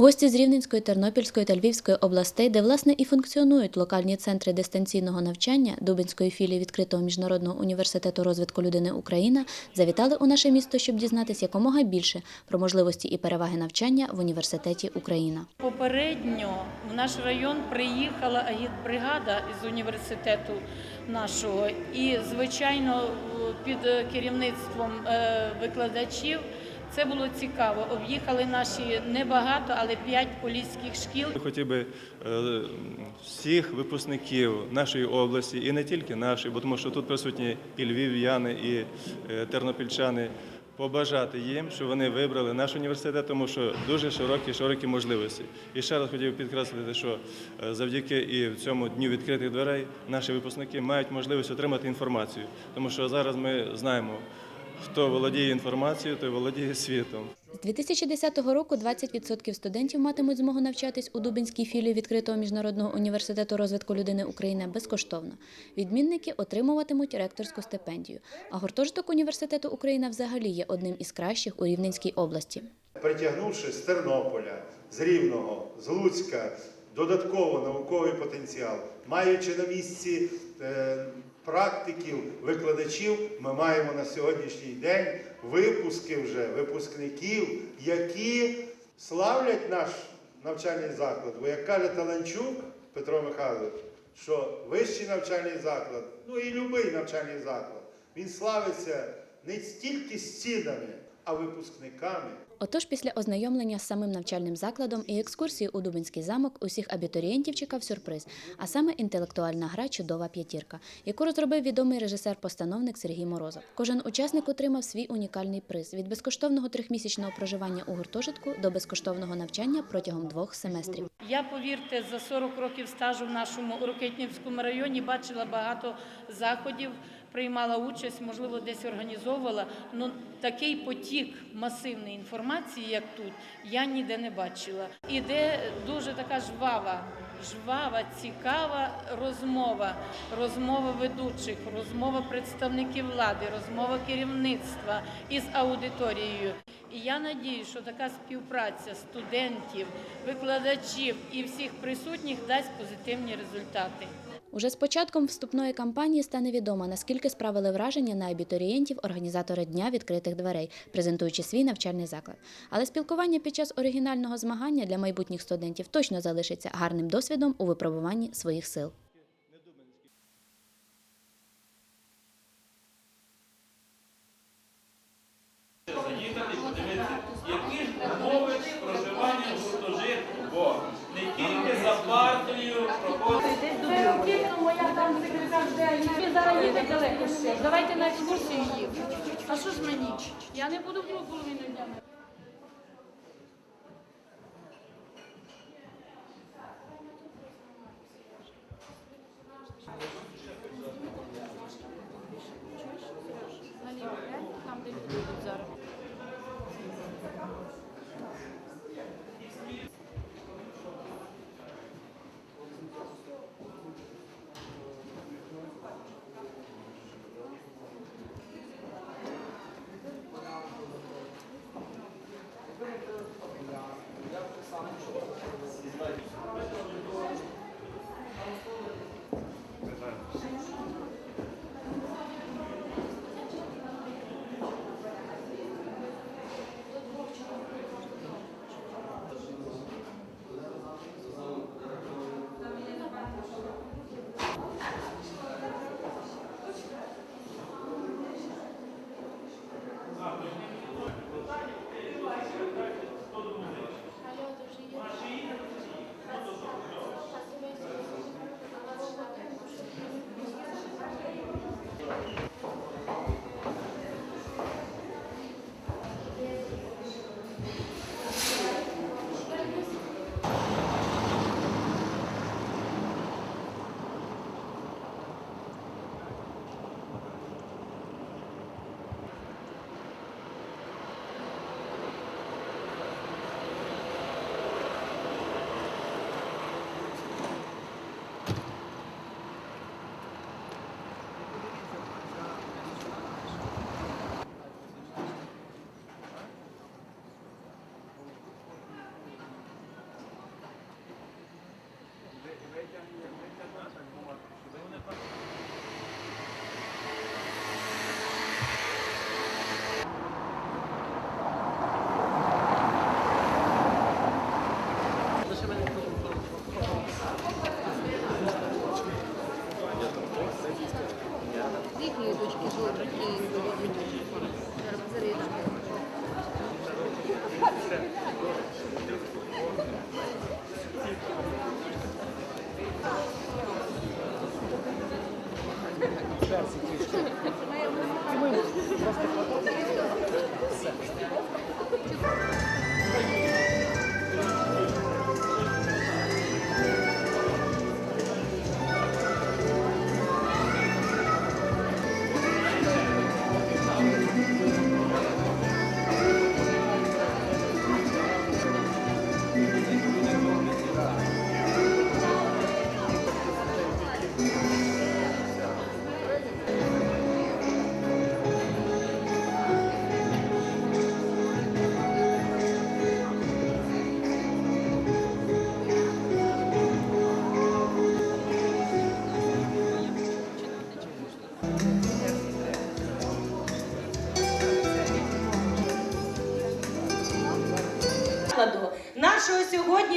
Гості з Рівненської, Тернопільської та Львівської областей, де власне і функціонують локальні центри дистанційного навчання Дубинської філії відкритого міжнародного університету розвитку людини Україна, завітали у наше місто, щоб дізнатися якомога більше про можливості і переваги навчання в університеті Україна. Попередньо в наш район приїхала агітбригада із університету нашого, і звичайно під керівництвом е, викладачів це було цікаво. Об'їхали наші небагато, але п'ять поліських шкіл. Хотів би е, всіх випускників нашої області і не тільки нашої, бо тому що тут присутні і львів'яни, і е, тернопільчани. Побажати їм, щоб вони вибрали наш університет, тому що дуже широкі, широкі можливості. І ще раз хотів підкреслити, що е, завдяки і в цьому дню відкритих дверей наші випускники мають можливість отримати інформацію, тому що зараз ми знаємо, хто володіє інформацією, той володіє світом. З 2010 року 20% студентів матимуть змогу навчатись у Дубинській філії відкритого міжнародного університету розвитку людини України безкоштовно. Відмінники отримуватимуть ректорську стипендію. А гуртожиток університету Україна взагалі є одним із кращих у Рівненській області. притягнувши з Тернополя, з Рівного, з Луцька додатково науковий потенціал, маючи на місці е, практиків, викладачів, ми маємо на сьогоднішній день випуски вже випускників, які славлять наш навчальний заклад. Бо як каже Таланчук Петро Михайлович, що вищий навчальний заклад, ну і будь-який навчальний заклад, він славиться не стільки стінами, а випускниками. Отож, після ознайомлення з самим навчальним закладом і екскурсії у Дубинський замок усіх абітурієнтів чекав сюрприз, а саме інтелектуальна гра Чудова п'ятірка, яку розробив відомий режисер-постановник Сергій Морозов. Кожен учасник отримав свій унікальний приз від безкоштовного трьохмісячного проживання у гуртожитку до безкоштовного навчання протягом двох семестрів. Я, повірте, за 40 років стажу в нашому Рокетнівському районі бачила багато заходів, приймала участь, можливо, десь організовувала. Ну такий потік масивної інформації, як тут, я ніде не бачила. Іде дуже така жвава, жвава, цікава розмова, розмова ведучих, розмова представників влади, розмова керівництва із аудиторією. І я надію, що така співпраця студентів, викладачів і всіх присутніх дасть позитивні результати. Уже з початком вступної кампанії стане відомо, наскільки справили враження на абітурієнтів організатори дня відкритих дверей, презентуючи свій навчальний заклад. Але спілкування під час оригінального змагання для майбутніх студентів точно залишиться гарним досвідом у випробуванні своїх сил. заїхати і подивитися, які ж умови проживання в гуртожитку, бо не тільки за партою проходить. моя там секретар, їде далеко ще. Давайте на екскурсію їм. А що ж мені? Я не буду в другу половину. cosas que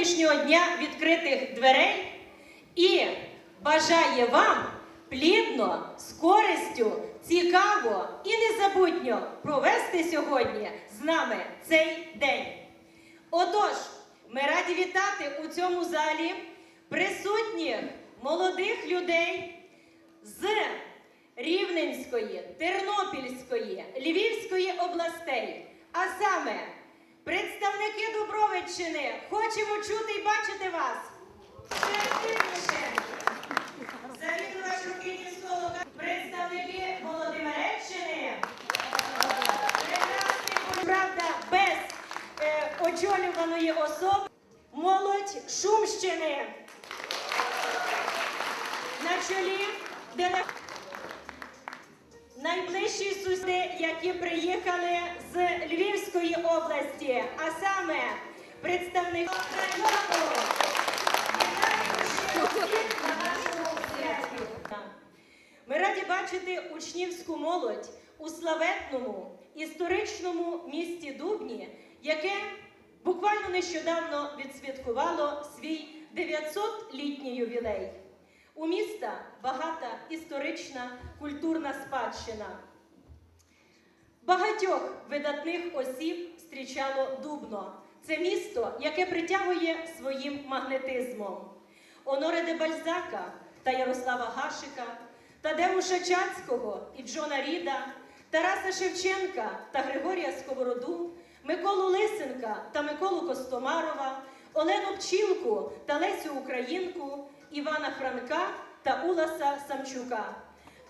сьогоднішнього дня відкритих дверей і бажає вам плідно, з користю, цікаво і незабутньо провести сьогодні з нами цей день. Отож, ми раді вітати у цьому залі присутніх молодих людей з Рівненської, Тернопільської, Львівської областей, а саме представники Дубровиччини. Хочемо чути і бачити вас. Завідувач Рукинівського лока- представники Володимиреччини. Правда, без е, очолюваної особи. Молодь Шумщини. На чолі делегації. Найближчі сусіди, які приїхали з Львівської області, а саме представник. Ми раді бачити учнівську молодь у славетному історичному місті Дубні, яке буквально нещодавно відсвяткувало свій 900-літній ювілей. У міста багата історична культурна спадщина. Багатьох видатних осіб зустрічало Дубно. Це місто, яке притягує своїм магнетизмом. Оноре де Бальзака та Ярослава Гашика, Тадеуша Чацького і Джона Ріда, Тараса Шевченка та Григорія Сковороду, Миколу Лисенка та Миколу Костомарова, Олену Пчілку та Лесю Українку, Івана Франка та Уласа Самчука.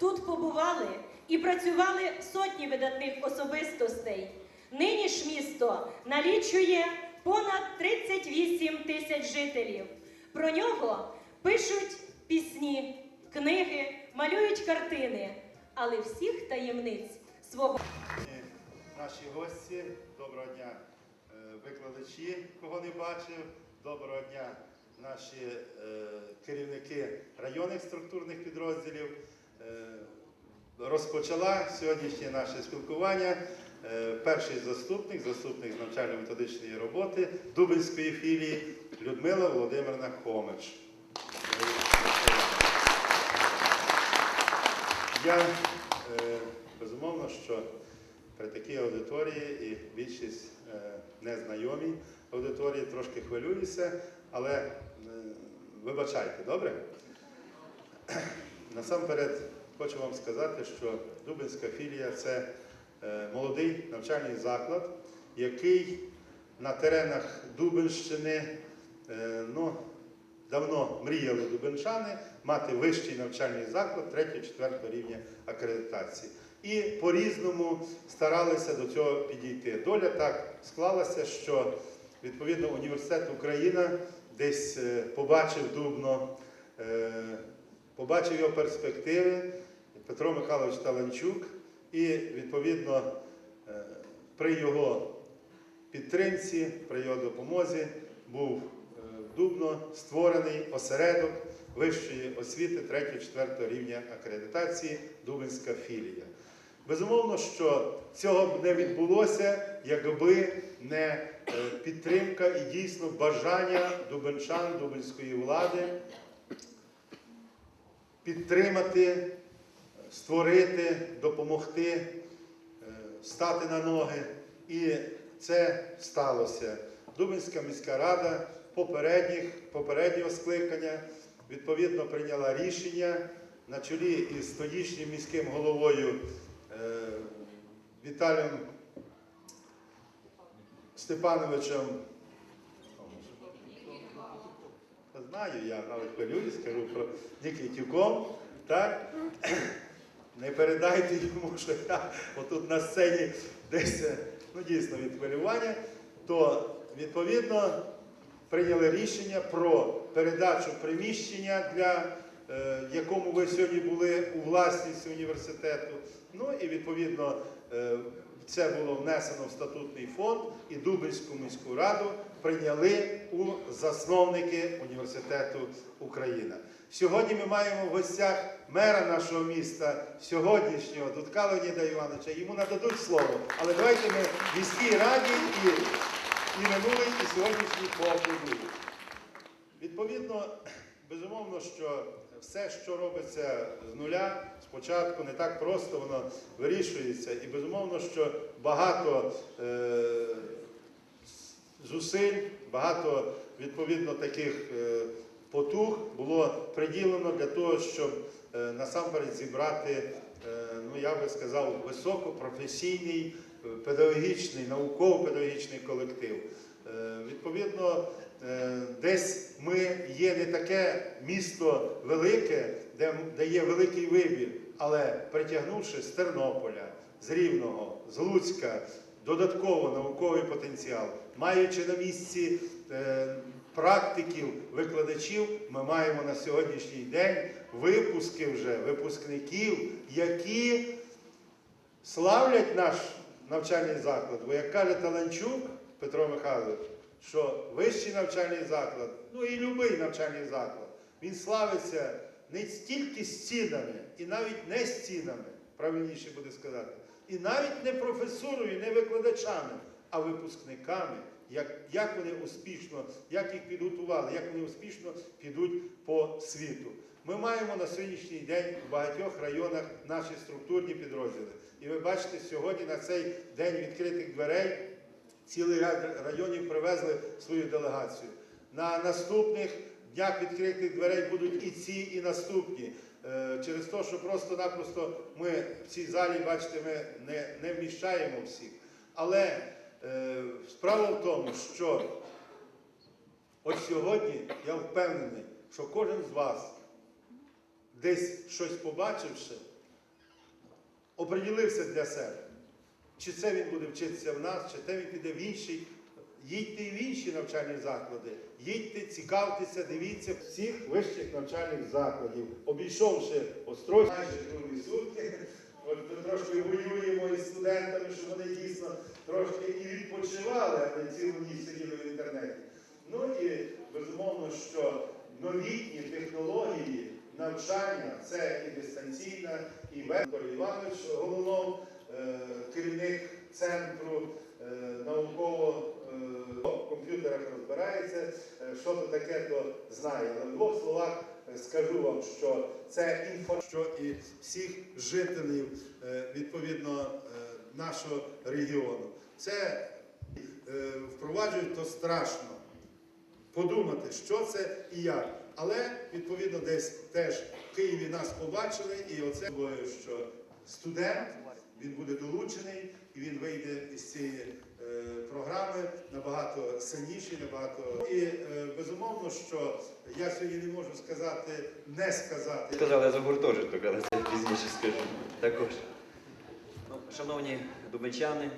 Тут побували і працювали сотні видатних особистостей. Нині ж місто налічує понад 38 тисяч жителів. Про нього пишуть пісні, книги, малюють картини, але всіх таємниць свого. Наші гості, доброго дня, е, викладачі, кого не бачив, доброго дня, наші е, керівники районних структурних підрозділів. Е, Розпочала сьогоднішнє наше спілкування е, перший заступник, заступник з навчально-методичної роботи Дубинської філії Людмила Володимирна Хомич. Я безумовно, що при такій аудиторії і більшість незнайомій аудиторії трошки хвилююся, але е, вибачайте, добре? Насамперед хочу вам сказати, що Дубинська філія це е, молодий навчальний заклад, який на теренах Дубинщини е, ну, давно мріяли дубенчани мати вищий навчальний заклад 3-4 рівня акредитації. І по-різному старалися до цього підійти. Доля так склалася, що відповідно університет Україна десь е, побачив Дубно, е, побачив його перспективи, Петро Михайлович Таланчук, і відповідно е, при його підтримці, при його допомозі був Дубно створений осередок вищої освіти 3-4 рівня акредитації Дубинська філія. Безумовно, що цього б не відбулося, якби не підтримка і дійсно бажання дубенчан, дубинської влади підтримати, створити, допомогти, е, стати на ноги. І це сталося. Дубинська міська рада попередніх, попереднього скликання відповідно прийняла рішення на чолі із тодішнім міським головою е, Віталієм Степановичем. Знаю я, але хвилююсь, кажу про Нікітюком, так? Не передайте йому, що я отут на сцені десь е, ну, дійсно від хвилювання, то відповідно прийняли рішення про передачу приміщення, для е, якому ви сьогодні були у власність університету. Ну і відповідно е, це було внесено в статутний фонд і Дубинську міську раду прийняли у засновники університету Україна. Сьогодні ми маємо в гостях мера нашого міста сьогоднішнього Дудка Леоніда Івановича. Йому нададуть слово. Але давайте ми міській раді і і минулий, і сьогоднішній поаплодують. Відповідно, безумовно, що все, що робиться з нуля, спочатку не так просто воно вирішується. І безумовно, що багато е, зусиль, багато відповідно таких е, потуг було приділено для того, щоб е, насамперед зібрати, е, ну я би сказав, високопрофесійний, е, педагогічний, науково-педагогічний колектив. Е, Відповідно, десь ми є не таке місто велике, де, де є великий вибір, але притягнувши з Тернополя, з Рівного, з Луцька, додатково науковий потенціал, маючи на місці е, практиків, викладачів, ми маємо на сьогоднішній день випуски вже випускників, які славлять наш навчальний заклад. Бо як каже Таланчук Петро Михайлович, що вищий навчальний заклад, ну і будь-який навчальний заклад, він славиться не стільки стінами, і навіть не стінами, правильніше буде сказати, і навіть не професурою, не викладачами, а випускниками, як, як вони успішно, як їх підготували, як вони успішно підуть по світу. Ми маємо на сьогоднішній день в багатьох районах наші структурні підрозділи. І ви бачите, сьогодні на цей день відкритих дверей цілий ряд районів привезли свою делегацію. На наступних днях відкритих дверей будуть і ці, і наступні. Е, Через те, що просто-напросто ми в цій залі, бачите, ми не, не вміщаємо всіх. Але е, справа в тому, що от сьогодні я впевнений, що кожен з вас, десь щось побачивши, оприділився для себе. Чи це він буде вчитися в нас, чи те він піде в інший. Їдьте і в інші навчальні заклади, їдьте, цікавтеся, дивіться всіх вищих навчальних закладів, обійшовши Острозь, майже другі сутки. Трошки воюємо із студентами, щоб вони дійсно трошки і відпочивали, а не цілу ніч сиділи в інтернеті. Ну і безумовно, що новітні технології навчання це і дистанційна, і Вектор Іванович керівник центру е, науково е, в комп'ютерах розбирається, е, що то таке, то знає. Але в двох словах скажу вам, що це інфо, що і всіх жителів відповідно нашого регіону. Це впроваджують то страшно подумати, що це і як. Але відповідно десь теж в Києві нас побачили, і оце що студент він буде долучений він вийде із цієї е, програми набагато сильніший, набагато і е, безумовно, що я сьогодні не можу сказати, не сказати. Сказали за гуртожиток, але це пізніше скажу. Також. Ну, шановні дубенчани,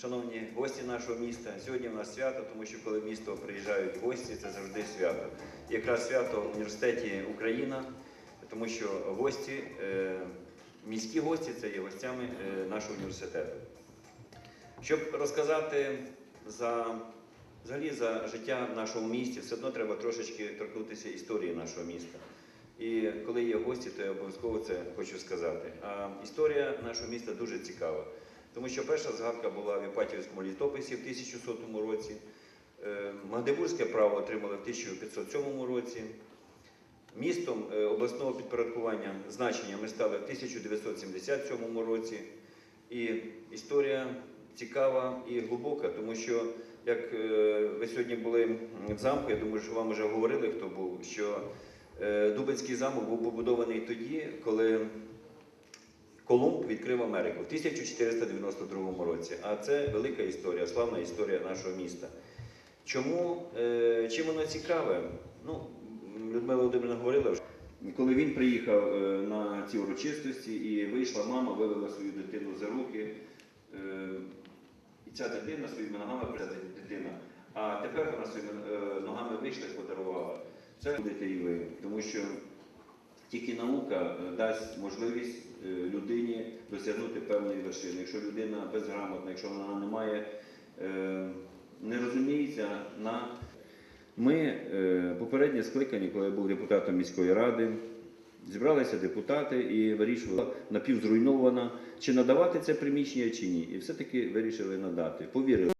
шановні гості нашого міста, сьогодні у нас свято, тому що коли в місто приїжджають гості, це завжди свято. І якраз свято в університеті Україна, тому що гості, е, міські гості це є гостями нашого університету. Щоб розказати за, взагалі за життя в нашому місті, все одно треба трошечки торкнутися історії нашого міста. І коли є гості, то я обов'язково це хочу сказати. А історія нашого міста дуже цікава, тому що перша згадка була в Іпатівському літописі в 1100 році. Е, Магдебурзьке право отримали в 1507 році. Містом е, обласного підпорядкування значення ми стали в 1977 році. І історія цікава і глибока, тому що, як е, ви сьогодні були в замку, я думаю, що вам вже говорили, хто був, що е, Дубинський замок був побудований тоді, коли Колумб відкрив Америку в 1492 році. А це велика історія, славна історія нашого міста. Чому, е, чим воно цікаве? Ну, Людмила Володимирівна говорила, вже. коли він приїхав на ці урочистості і вийшла мама, вивела свою дитину за руки. І ця дитина своїми ногами дитина. А тепер вона своїми е, ногами і подарувала. Це будете і ви, тому що тільки наука е, дасть можливість е, людині досягнути певної вершини. Якщо людина безграмотна, якщо вона не має, не розуміється на ми попереднє скликання, коли я був депутатом міської ради, зібралися депутати і вирішували напівзруйнована, чи надавати це приміщення, чи ні. І все-таки вирішили надати. Повірили.